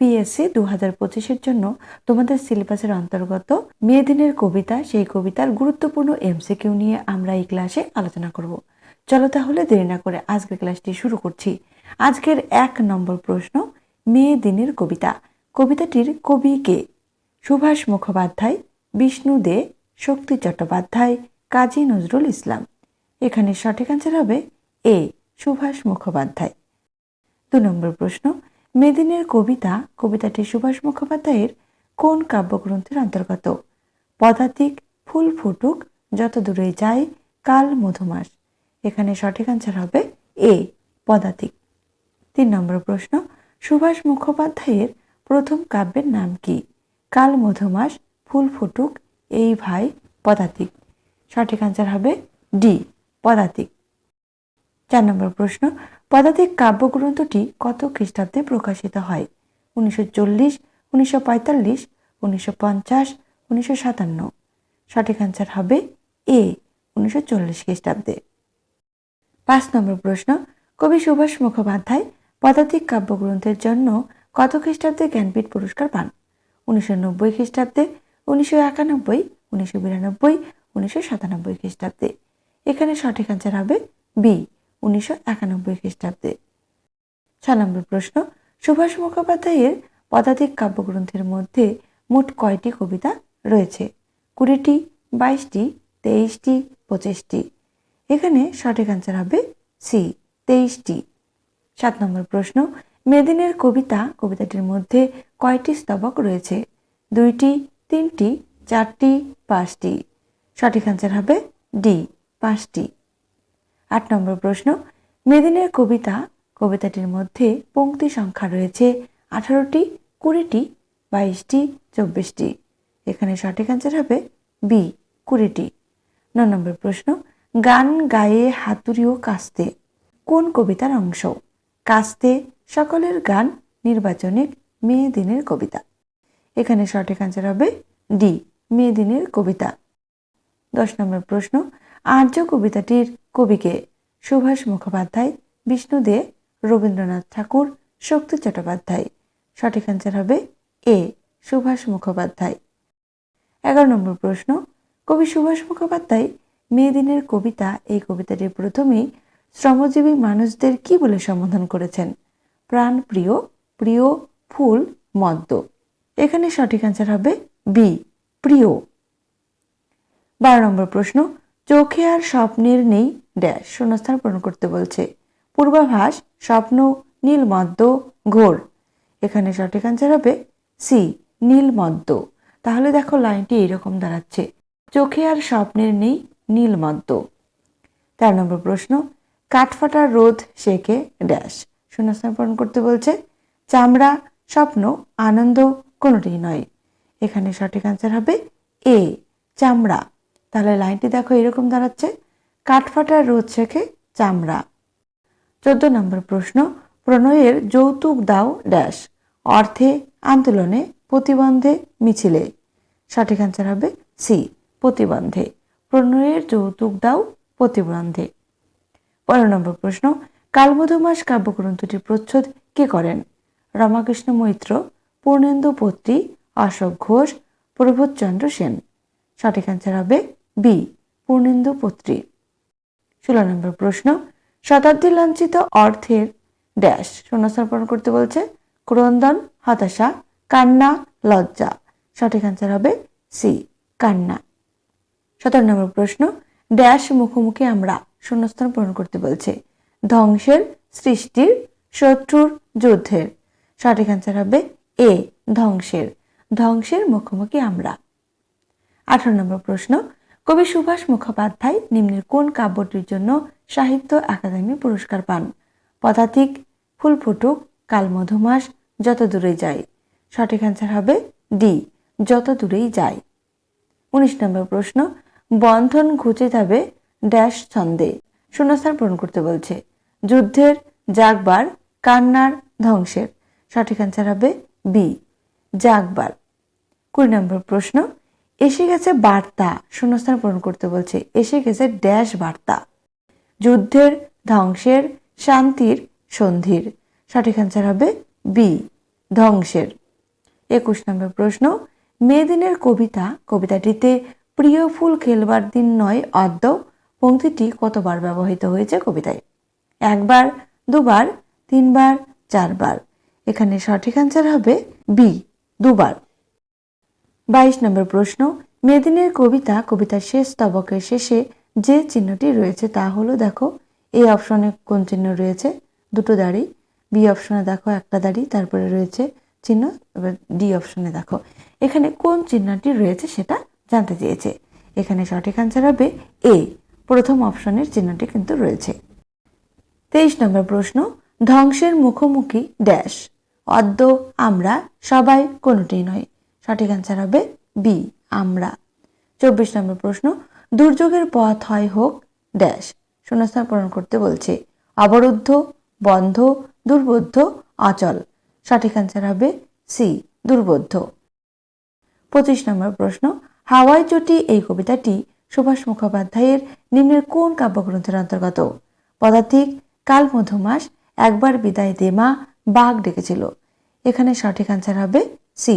PSC দু হাজার পঁচিশের জন্য তোমাদের সিলেবাসের অন্তর্গত মে দিনের কবিতা, সেই কবিতার গুরুত্বপূর্ণ এমসিকিউ নিয়ে আমরা এই ক্লাসে আলোচনা করব। চলো তাহলে দেরি না করে আজকের ক্লাসটি শুরু করছি। আজকের এক নম্বর প্রশ্ন মেয়ে দিনের কবিতা। কবিতাটির কবি কে? সুভাষ মুখোপাধ্যায়, বিষ্ণু দে, শক্তি চট্টোপাধ্যায়, কাজী নজরুল ইসলাম। এখানে সঠিক অ্যান্সার হবে এ, সুভাষ মুখোপাধ্যায়। দু নম্বর প্রশ্ন মেদিনের কবিতা, কবিতাটি সুভাষ মুখোপাধ্যায়ের কোন কাব্যগ্রন্থের অন্তর্গত? পদাতিক, ফুল ফুটুক, যত দূরে যায় কাল মধুমাস। এখানে সঠিক অ্যান্সার হবে এ, পদাতিক। তিন নম্বর প্রশ্ন, সুভাষ মুখোপাধ্যায়ের প্রথম কাব্যের নাম কি? কাল মধুমাস, ফুল ফুটুক, এই ভাই পদাতিক। সঠিক অ্যান্সার হবে ডি, পদাতিক। চার নম্বর প্রশ্ন, পদাতিক কাব্যগ্রন্থটি কত খ্রিস্টাব্দে প্রকাশিত হয়? উনিশশো চল্লিশ, উনিশশো পঁয়তাল্লিশ, উনিশশো পঞ্চাশ, উনিশশো সাতান্ন। সঠিক অ্যান্সার হবে এ, উনিশশো চল্লিশ খ্রিস্টাব্দে। পাঁচ নম্বর প্রশ্ন, কবি সুভাষ মুখোপাধ্যায় পদাতিক কাব্যগ্রন্থের জন্য কত খ্রিস্টাব্দে জ্ঞানপীঠ পুরস্কার পান? উনিশশো নব্বই খ্রিস্টাব্দে, উনিশশো একানব্বই, উনিশশো বিরানব্বই, উনিশশো সাতানব্বই খ্রিস্টাব্দে। এখানে সঠিক অ্যান্সার হবে বি। উনিশশো একানব্বই খ্রিস্টাব্দে। ছ নম্বর প্রশ্ন, সুভাষ মুখোপাধ্যায়ের পদাতিক কাব্যগ্রন্থের মধ্যে মোট কয়টি কবিতা রয়েছে? কুড়িটি, বাইশটি, তেইশটি, পঁচিশটি। এখানে সঠিক অ্যান্সার হবে সি তেইশটি। সাত নম্বর প্রশ্ন, মেদিনের কবিতা, কবিতাটির মধ্যে কয়টি স্তবক রয়েছে? দুইটি, তিনটি, চারটি, পাঁচটি। সঠিক অ্যান্সার হবে ডি পাঁচটি। আট নম্বর প্রশ্ন, মেদিনের কবিতা, কবিতাটির মধ্যে পংক্তি সংখ্যা রয়েছে আঠারোটি, কুড়িটি, বাইশটি, চব্বিশটি। এখানে সঠিক অ্যান্সার হবে বি কুড়িটি। ন নম্বর প্রশ্ন, গান গায়ে হাতুড়িও কাস্তে, কোন কবিতার অংশ? কাস্তে সকলের গান নির্বাচনিক মে দিনের কবিতা। এখানে সঠিক অ্যান্সার হবে ডি মে দিনের কবিতা। দশ নম্বর প্রশ্ন, আর্য কবিতাটির কবিকে সুভাষ মুখোপাধ্যায়, বিষ্ণু দে, রবীন্দ্রনাথ ঠাকুর, শক্তি চট্টোপাধ্যায়। সঠিক অ্যান্সার হবে এ, সুভাষ মুখোপাধ্যায়। এগারো নম্বর প্রশ্ন, কবি সুভাষ মুখোপাধ্যায় মে দিনের কবিতা, এই কবিতাটির প্রথমেই শ্রমজীবী মানুষদের কি বলে সম্বোধন করেছেন? প্রাণ প্রিয় প্রিয়, ফুল, মদ্য। এখানে সঠিক অ্যান্সার হবে বি, প্রিয়। বারো নম্বর প্রশ্ন, চোখে আর স্বপ্নের নেই ড্যাশ শূন্যস্থান পূরণ করতে বলছে। পূর্বাভাস, স্বপ্ন নীলমদ্য ঘোর। এখানে সঠিক অ্যান্সার হবে সি নীলমদ্য তাহলে দেখো লাইনটি এরকম দাঁড়াচ্ছে। চোখে আর স্বপ্নের নেই নীলমদ্য তেরো নম্বর প্রশ্ন কাঠফাটার রোদ শেখে ড্যাশ। শূন্যস্থান পূরণ করতে বলছে, চামড়া, স্বপ্ন, আনন্দ কোনোটি নয়। এখানে সঠিক অ্যান্সার হবে এ চামড়া। তাহলে লাইনটি দেখো এরকম দাঁড়াচ্ছে কাঠফাটার রোদ শেখে চামড়া। চোদ্দ নম্বর প্রশ্ন, প্রণয়ের যৌতুক দাও ড্যাশ, অর্থে আন্দোলনে প্রতিবন্ধে মিছিলে। সঠিক অ্যান্সার হবে সি, প্রতিবন্ধে। প্রণয়ের যৌতুক দাও প্রতিবন্ধে। পনেরো নম্বর প্রশ্ন কালমধুমাস কাব্যগ্রন্থটির প্রচ্ছদ কে করেন? রমাকৃষ্ণ মৈত্র, পূর্ণেন্দু পত্রী, অশোক ঘোষ, প্রবোধচন্দ্র সেন। সঠিক অ্যান্সার হবে বি, পূর্ণেন্দু পত্রী। ষোলো নম্বর প্রশ্ন শতাব্দী লাঞ্ছিত অর্থের ড্যাশ শূন্যস্থান পূরণ করতে বলছে ক্রন্দন, হতাশা, কান্না, লজ্জা। সঠিক অ্যান্সার হবে সি কান্না। সতেরো নম্বর প্রশ্ন, ড্যাশ মুখোমুখি আমরা শূন্যস্থান পূরণ করতে বলছে ধ্বংসের সৃষ্টির শত্রুর যুদ্ধের। সঠিক অ্যান্সার হবে এ ধ্বংসের। ধ্বংসের মুখোমুখি আমরা। আঠারো নম্বর প্রশ্ন কবি সুভাষ মুখোপাধ্যায় নিম্নের কোন কাব্যটির জন্য সাহিত্য একাডেমি পুরস্কার পান? পদাতিক ফুল ফুটুক কাল মধুমাস যত দূরে যায় সঠিক অ্যান্সার হবে ডি যত দূরেই যায় উনিশ নম্বর প্রশ্ন, বন্ধন ঘুচে যাবে ড্যাশ ছন্দে। শূন্যস্থান পূরণ করতে বলছে। যুদ্ধের, জাগবার, কান্নার, ধ্বংসের। সঠিক অ্যান্সার হবে বি জাগবার। কুড়ি নম্বর প্রশ্ন এসে গেছে বার্তা, শূন্যস্থান পূরণ করতে বলছে, এসে গেছে ড্যাশ বার্তা। যুদ্ধের, ধ্বংসের, শান্তির, সন্ধির। সঠিক অ্যান্সার হবে বি ধ্বংসের। একুশ নম্বর প্রশ্ন মেদিনের কবিতা, কবিতাটিতে প্রিয় ফুল খেলবার দিন নয়, অদ্য পংক্তিটি কতবার ব্যবহৃত হয়েছে কবিতায়? একবার, দুবার, তিনবার, চারবার। এখানে সঠিক অ্যান্সার হবে বি দুবার। বাইশ নম্বর প্রশ্ন, মেদিনের কবিতা, কবিতার শেষ তবকের শেষে যে চিহ্নটি রয়েছে তা হলো দেখো এই অপশনে কোন চিহ্ন রয়েছে? দুটো দাড়ি বি অপশনে দেখো একটা দাড়ি, তারপরে রয়েছে চিহ্ন, এবার ডি অপশনে দেখো। এখানে কোন চিহ্নটি রয়েছে সেটা জানতে চেয়েছে। এখানে সঠিক অ্যান্সার হবে এ প্রথম অপশনের চিহ্নটি কিন্তু রয়েছে। তেইশ নম্বর প্রশ্ন, ধ্বংসের মুখোমুখি ড্যাশ অদ্য আমরা সবাই কোনোটি নয়। সঠিক অ্যান্সার হবে বি আমরা। চব্বিশ নম্বর প্রশ্ন, দুর্যোগের পথ হয় হোক ড্যাশ শূন্যস্থান পূরণ করতে বলছে। অবরুদ্ধ, বন্ধ, দুর্বোধ্য, অচল। সঠিক অ্যান্সার হবে সি দুর্বোধ্য। পঁচিশ নম্বর প্রশ্ন, হাওয়াই চটি এই কবিতাটি সুভাষ মুখোপাধ্যায়ের নিম্নের কোন কাব্যগ্রন্থের অন্তর্গত? পদাতিক, কাল মধুমাস, একবার বিদায় দেমা বাঘ ডেকেছিল। এখানে সঠিক অ্যান্সার হবে সি